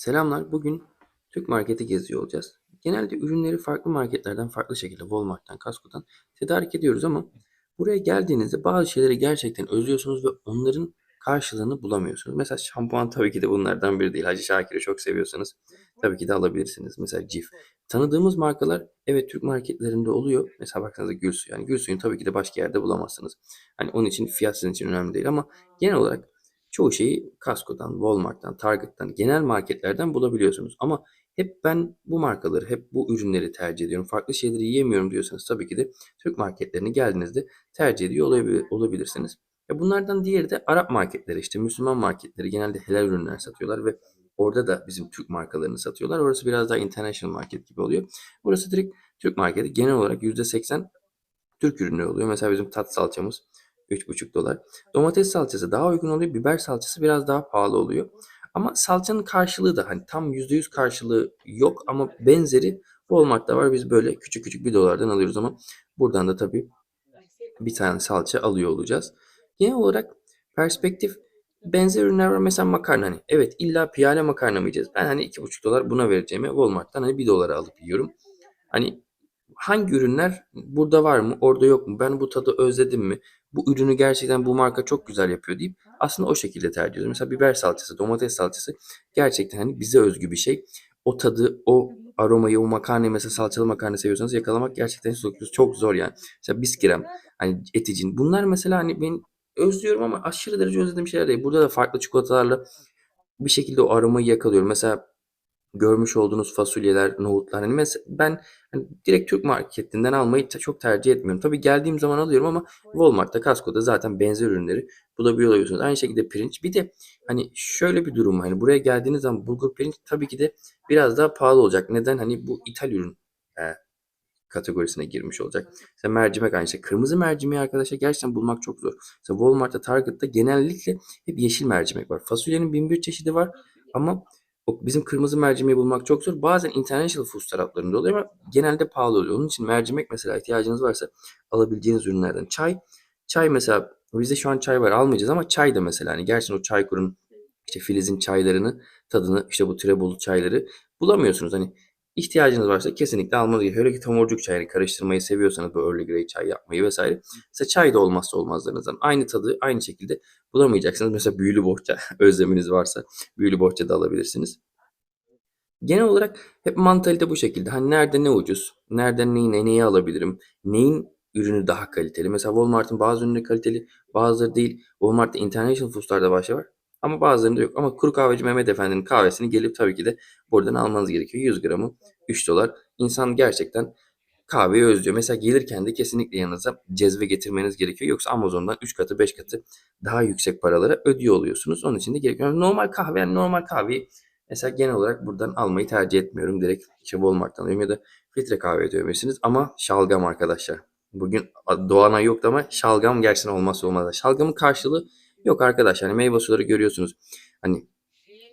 Selamlar. Bugün Türk marketi geziyor olacağız. Genelde ürünleri farklı marketlerden farklı şekilde Walmart'tan, Costco'dan tedarik ediyoruz ama buraya geldiğinizde bazı şeyleri gerçekten özlüyorsunuz ve onların karşılığını bulamıyorsunuz. Mesela şampuan tabii ki de bunlardan biri değil. Hacı Şakir'i çok seviyorsanız tabii ki de alabilirsiniz. Mesela Cif. Tanıdığımız markalar evet Türk marketlerinde oluyor. Mesela baksanıza Gülsu. Yani Gülsu'yu tabii ki de başka yerde bulamazsınız. Hani onun için fiyat sizin için önemli değil ama genel olarak çoğu şeyi Costco'dan, Walmart'tan, Target'tan, genel marketlerden bulabiliyorsunuz. Ama hep ben bu markaları, hep bu ürünleri tercih ediyorum. Farklı şeyleri yiyemiyorum diyorsanız tabii ki de Türk marketlerine geldiğinizde tercih ediyor olabil- olabilirsiniz. Ya bunlardan diğeri de Arap marketleri işte Müslüman marketleri genelde helal ürünler satıyorlar ve orada da bizim Türk markalarını satıyorlar. Orası biraz daha international market gibi oluyor. Burası direkt Türk marketi. Genel olarak %80 Türk ürünü oluyor. Mesela bizim tat salçamız 3,5 dolar. Domates salçası daha uygun oluyor. Biber salçası biraz daha pahalı oluyor. Ama salçanın karşılığı da hani tam %100 karşılığı yok ama benzeri Walmart'ta var. Biz böyle küçük küçük 1 dolardan alıyoruz ama buradan da tabii bir tane salça alıyor olacağız. Genel olarak perspektif benzer ürünler var. Mesela makarna hani evet illa piyale makarna mı yiyeceğiz? Ben hani 2,5 dolar buna vereceğime Walmart'tan hani 1 dolara alıp yiyorum. Hani hangi ürünler burada var mı, orada yok mu? Ben bu tadı özledim mi? Bu ürünü gerçekten bu marka çok güzel yapıyor deyip aslında o şekilde tercih ediyoruz. Mesela biber salçası, domates salçası gerçekten hani bize özgü bir şey. O tadı, o aromayı, o makarnayı mesela salçalı makarna seviyorsanız yakalamak gerçekten çok, çok zor yani. Mesela biskirem, hani eticin. Bunlar mesela hani ben özlüyorum ama aşırı derece özlediğim şeyler değil. Burada da farklı çikolatalarla bir şekilde o aromayı yakalıyorum. Mesela görmüş olduğunuz fasulyeler, nohutlar hani mesela ben hani direkt Türk marketinden almayı çok tercih etmiyorum. Tabii geldiğim zaman alıyorum ama Walmart'ta, Costco'da zaten benzer ürünleri bulabiliyorsunuz. Aynı şekilde pirinç. Bir de hani şöyle bir durum var. Hani buraya geldiğiniz zaman bulgur pirinç tabii ki de biraz daha pahalı olacak. Neden? Hani bu ithal ürün e, kategorisine girmiş olacak. Mesela mercimek aynı şey. Kırmızı mercimeği arkadaşlar gerçekten bulmak çok zor. Mesela Walmart'ta, Target'ta genellikle hep yeşil mercimek var. Fasulyenin bin bir çeşidi var ama bizim kırmızı mercimeği bulmak çok zor. Bazen international food taraflarında oluyor ama genelde pahalı oluyor. Onun için mercimek mesela ihtiyacınız varsa alabileceğiniz ürünlerden. Çay, çay mesela bizde şu an çay var almayacağız ama çay da mesela hani gerçekten o Çaykur'un işte Filiz'in çaylarını, tadını işte bu Trebolu çayları bulamıyorsunuz. Hani ihtiyacınız varsa kesinlikle almanız gerekiyor. Hele ki tomurcuk çayını karıştırmayı seviyorsanız bu Earl Grey çay yapmayı vesaire. Mesela çay da olmazsa olmazlarınızdan. Aynı tadı aynı şekilde bulamayacaksınız. Mesela büyülü bohça özleminiz varsa büyülü bohça da alabilirsiniz. Genel olarak hep mantalite bu şekilde. Hani nerede ne ucuz, nereden neyi ne- neyi alabilirim, neyin ürünü daha kaliteli. Mesela Walmart'ın bazı ürünleri kaliteli, bazıları değil. Walmart'ta International Foods'larda başta var ama bazılarında yok. Ama Kuru Kahveci Mehmet Efendi'nin kahvesini gelip tabii ki de buradan almanız gerekiyor. 100 gramı 3 dolar. İnsan gerçekten kahveyi özlüyor. Mesela gelirken de kesinlikle yanınıza cezve getirmeniz gerekiyor. Yoksa Amazon'dan 3 katı 5 katı daha yüksek paralara ödüyor oluyorsunuz. Onun için de gerekiyor. Normal kahve yani normal kahveyi Mesela genel olarak buradan almayı tercih etmiyorum. Direkt işte Walmart'tan alıyorum ya da filtre kahve ödeyebilirsiniz. Ama şalgam arkadaşlar. Bugün Doğan'a yoktu ama şalgam gerçekten olmazsa olmaz. Şalgamın karşılığı yok arkadaşlar. Hani meyve suları görüyorsunuz. Hani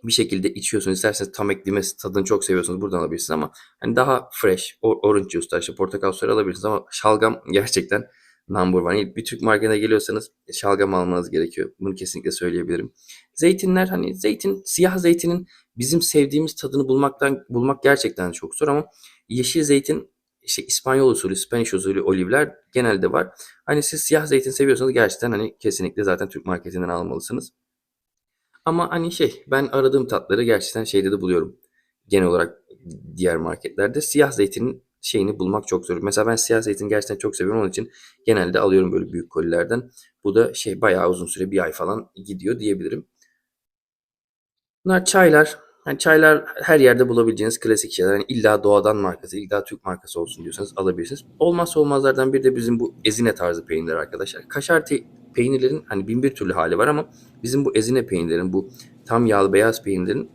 bir şekilde içiyorsunuz. İsterseniz tam eklemesi tadını çok seviyorsunuz. Buradan alabilirsiniz ama hani daha fresh. or- Orange juice'lar işte portakal suları alabilirsiniz ama şalgam gerçekten number one. Bir Türk marketine geliyorsanız şalgam almanız gerekiyor. Bunu kesinlikle söyleyebilirim. Zeytinler hani zeytin, siyah zeytinin bizim sevdiğimiz tadını bulmaktan bulmak gerçekten çok zor ama yeşil zeytin işte İspanyol usulü, Spanish usulü olivler genelde var. Hani siz siyah zeytin seviyorsanız gerçekten hani kesinlikle zaten Türk marketinden almalısınız. Ama hani şey ben aradığım tatları gerçekten şeyde de buluyorum. Genel olarak diğer marketlerde siyah zeytinin şeyini bulmak çok zor. Mesela ben siyah zeytini gerçekten çok seviyorum. Onun için genelde alıyorum böyle büyük kolilerden. Bu da şey bayağı uzun süre bir ay falan gidiyor diyebilirim. Bunlar çaylar. Yani çaylar her yerde bulabileceğiniz klasik şeyler. Yani illa doğadan markası, illa Türk markası olsun diyorsanız alabilirsiniz. Olmazsa olmazlardan biri de bizim bu ezine tarzı peynirler arkadaşlar. Kaşar peynirlerin hani bin bir türlü hali var ama bizim bu ezine peynirlerin, bu tam yağlı beyaz peynirlerin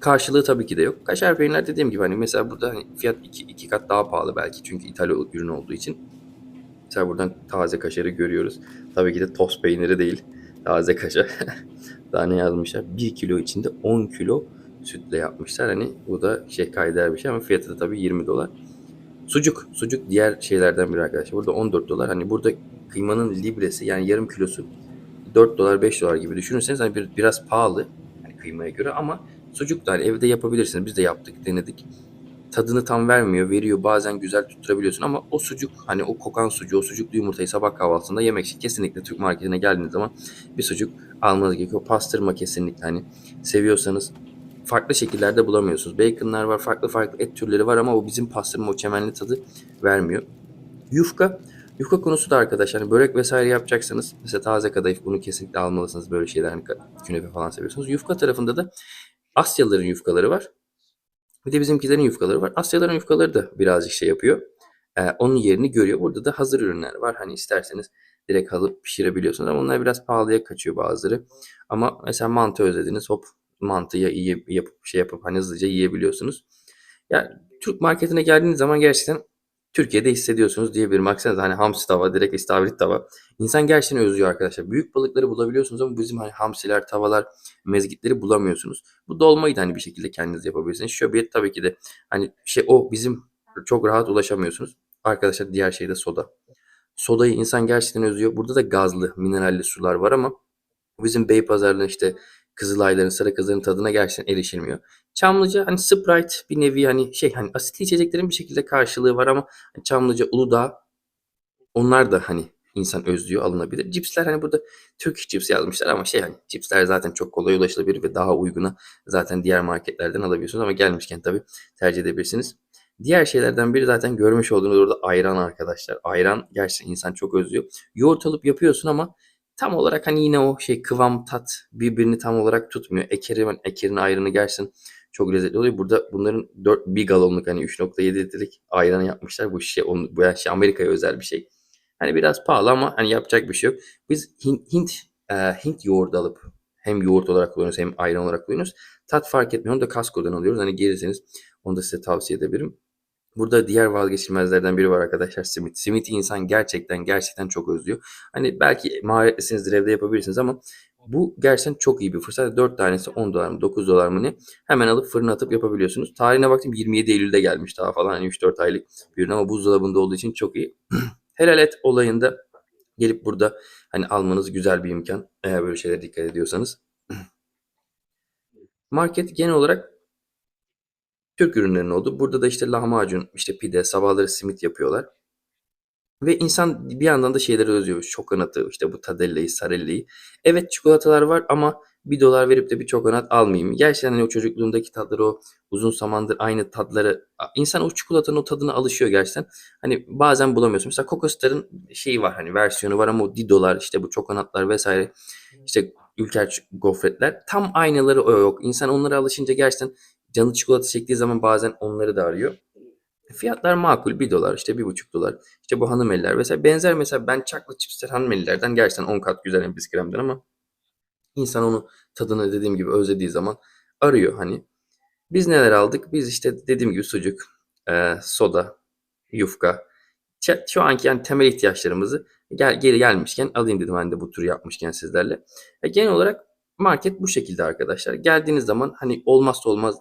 karşılığı tabii ki de yok. Kaşar peynirler dediğim gibi hani mesela burada hani fiyat iki, iki kat daha pahalı belki çünkü İtalya ürün olduğu için. Mesela buradan taze kaşarı görüyoruz. Tabii ki de toz peyniri değil. Taze kaşar. Daha ne yazmışlar? 1 kilo içinde 10 kilo sütle yapmışlar. Hani bu da şey kayder bir şey ama fiyatı da tabii 20 dolar. Sucuk. Sucuk diğer şeylerden biri arkadaşlar. Burada 14 dolar. Hani burada kıymanın libresi yani yarım kilosu 4 dolar 5 dolar gibi düşünürseniz hani bir, biraz pahalı hani kıymaya göre ama Sucuk da hani evde yapabilirsiniz. Biz de yaptık, denedik. Tadını tam vermiyor, veriyor. Bazen güzel tutturabiliyorsun ama o sucuk hani o kokan sucuğu, o sucuklu yumurtayı sabah kahvaltısında yemek için kesinlikle Türk marketine geldiğiniz zaman bir sucuk almanız gerekiyor. Pastırma kesinlikle hani seviyorsanız farklı şekillerde bulamıyorsunuz. Baconlar var, farklı farklı et türleri var ama o bizim pastırma o çemenli tadı vermiyor. Yufka. Yufka konusu da arkadaşlar hani börek vesaire yapacaksanız mesela taze kadayıf bunu kesinlikle almalısınız böyle şeyler hani künefe falan seviyorsanız. Yufka tarafında da Asyalıların yufkaları var. Bir de bizimkilerin yufkaları var. Asyalıların yufkaları da birazcık şey yapıyor. Ee, onun yerini görüyor. Burada da hazır ürünler var. Hani isterseniz direkt alıp pişirebiliyorsunuz ama onlar biraz pahalıya kaçıyor bazıları. Ama mesela mantı özlediniz hop mantıyı iyi yapıp şey yapıp hani hızlıca yiyebiliyorsunuz. Ya Türk marketine geldiğiniz zaman gerçekten Türkiye'de hissediyorsunuz diyebilirim. Baksanıza hani hamsi tava, direkt istavrit tava. İnsan gerçekten özlüyor arkadaşlar. Büyük balıkları bulabiliyorsunuz ama bizim hani hamsiler, tavalar, mezgitleri bulamıyorsunuz. Bu dolmayı da hani bir şekilde kendiniz yapabilirsiniz. Şöbiyet tabii ki de hani şey o bizim çok rahat ulaşamıyorsunuz. Arkadaşlar diğer şey de soda. Sodayı insan gerçekten özlüyor. Burada da gazlı, mineralli sular var ama bizim Beypazarı'nın işte Kızılayların, Sarı Kızların tadına gerçekten erişilmiyor. Çamlıca hani Sprite bir nevi hani şey hani asitli içeceklerin bir şekilde karşılığı var ama hani Çamlıca, Uludağ onlar da hani insan özlüyor alınabilir. Cipsler hani burada Türk cips yazmışlar ama şey hani cipsler zaten çok kolay ulaşılabilir ve daha uyguna zaten diğer marketlerden alabiliyorsunuz ama gelmişken tabii tercih edebilirsiniz. Diğer şeylerden biri zaten görmüş olduğunuz orada ayran arkadaşlar. Ayran gerçekten insan çok özlüyor. Yoğurt alıp yapıyorsun ama tam olarak hani yine o şey kıvam tat birbirini tam olarak tutmuyor. Ekerin, ekerin ayranı gerçekten çok lezzetli oluyor. Burada bunların 4 bir galonluk hani 3.7 litrelik ayranı yapmışlar. Bu şey onu, bu şey Amerika'ya özel bir şey. Hani biraz pahalı ama hani yapacak bir şey yok. Biz Hint Hint, e, Hint yoğurdu alıp hem yoğurt olarak kullanıyoruz hem ayran olarak kullanıyoruz. Tat fark etmiyor. Onu da Costco'dan alıyoruz. Hani gelirseniz onu da size tavsiye edebilirim. Burada diğer vazgeçilmezlerden biri var arkadaşlar simit. Simiti insan gerçekten gerçekten çok özlüyor. Hani belki maharetlisinizdir evde yapabilirsiniz ama bu gerçekten çok iyi bir fırsat. 4 tanesi 10 dolar mı 9 dolar mı ne? Hemen alıp fırına atıp yapabiliyorsunuz. Tarihine baktım 27 Eylül'de gelmiş daha falan. Hani 3-4 aylık bir ürün ama buzdolabında olduğu için çok iyi. Helal et olayında gelip burada hani almanız güzel bir imkan. Eğer böyle şeylere dikkat ediyorsanız. Market genel olarak Türk ürünlerinin olduğu. Burada da işte lahmacun, işte pide, sabahları simit yapıyorlar. Ve insan bir yandan da şeyleri özlüyor. Çokonatı, işte bu tadellayı, sarellayı. Evet çikolatalar var ama bir dolar verip de bir çokonat almayayım. Gerçekten hani o çocukluğumdaki tatları o uzun zamandır aynı tatları insan o çikolatanın o tadına alışıyor gerçekten. Hani bazen bulamıyorsun. Mesela Kokostar'ın şeyi var hani versiyonu var ama o didolar işte bu çokonatlar vesaire işte ülker gofretler tam aynaları o yok. İnsan onlara alışınca gerçekten canı çikolata çektiği zaman bazen onları da arıyor. Fiyatlar makul 1 dolar işte 1,5 dolar. İşte bu hanım eller vesaire. Benzer mesela ben çakla chipsler hanım ellerden gerçekten 10 kat güzel hem biskremden ama insan onu tadını dediğim gibi özlediği zaman arıyor hani. Biz neler aldık? Biz işte dediğim gibi sucuk, e, soda, yufka. Şu anki yani temel ihtiyaçlarımızı gel, geri gelmişken alayım dedim hani de bu turu yapmışken sizlerle. E, genel olarak market bu şekilde arkadaşlar. Geldiğiniz zaman hani olmazsa olmaz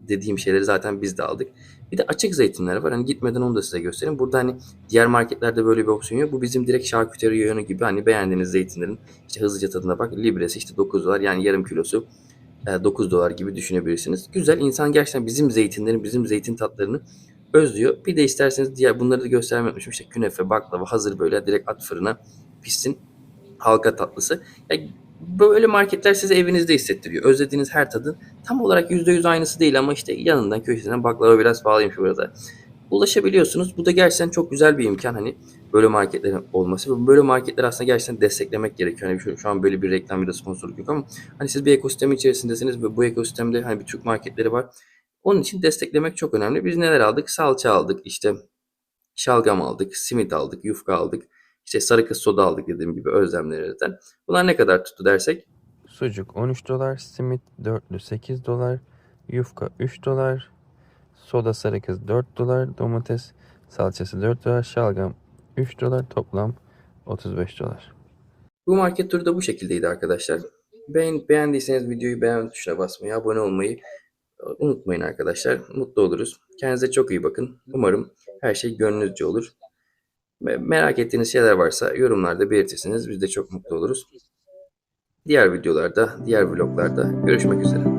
dediğim şeyleri zaten biz de aldık. Bir de açık zeytinler var. Hani gitmeden onu da size göstereyim. Burada hani diğer marketlerde böyle bir opsiyon yok. Bu bizim direkt şarküteri yönü gibi hani beğendiğiniz zeytinlerin işte hızlıca tadına bak. Libresi işte 9 dolar yani yarım kilosu 9 dolar gibi düşünebilirsiniz. Güzel. insan gerçekten bizim zeytinlerin, bizim zeytin tatlarını özlüyor. Bir de isterseniz diğer bunları da göstermek unutmuşum. İşte künefe, baklava hazır böyle direkt at fırına pişsin. Halka tatlısı. Yani böyle marketler size evinizde hissettiriyor. Özlediğiniz her tadın tam olarak %100 aynısı değil ama işte yanından köşesinden baklava biraz pahalıymış burada. Ulaşabiliyorsunuz. Bu da gerçekten çok güzel bir imkan hani böyle marketlerin olması. Böyle marketler aslında gerçekten desteklemek gerekiyor. Hani şu, şu an böyle bir reklam bir de sponsorluk yok ama hani siz bir ekosistem içerisindesiniz ve bu ekosistemde hani bir Türk marketleri var. Onun için desteklemek çok önemli. Biz neler aldık? Salça aldık, işte şalgam aldık, simit aldık, yufka aldık. İşte sarı kız soda aldık dediğim gibi özlemlerden. Bunlar ne kadar tuttu dersek? Sucuk 13 dolar, simit dörtlü 8 dolar, yufka 3 dolar, soda sarı kız 4 dolar, domates salçası 4 dolar, şalgam 3 dolar, toplam 35 dolar. Bu market turu da bu şekildeydi arkadaşlar. Beğen, beğendiyseniz videoyu beğen tuşuna basmayı, abone olmayı unutmayın arkadaşlar. Mutlu oluruz. Kendinize çok iyi bakın. Umarım her şey gönlünüzce olur. Merak ettiğiniz şeyler varsa yorumlarda belirtirseniz biz de çok mutlu oluruz. Diğer videolarda, diğer vloglarda görüşmek üzere.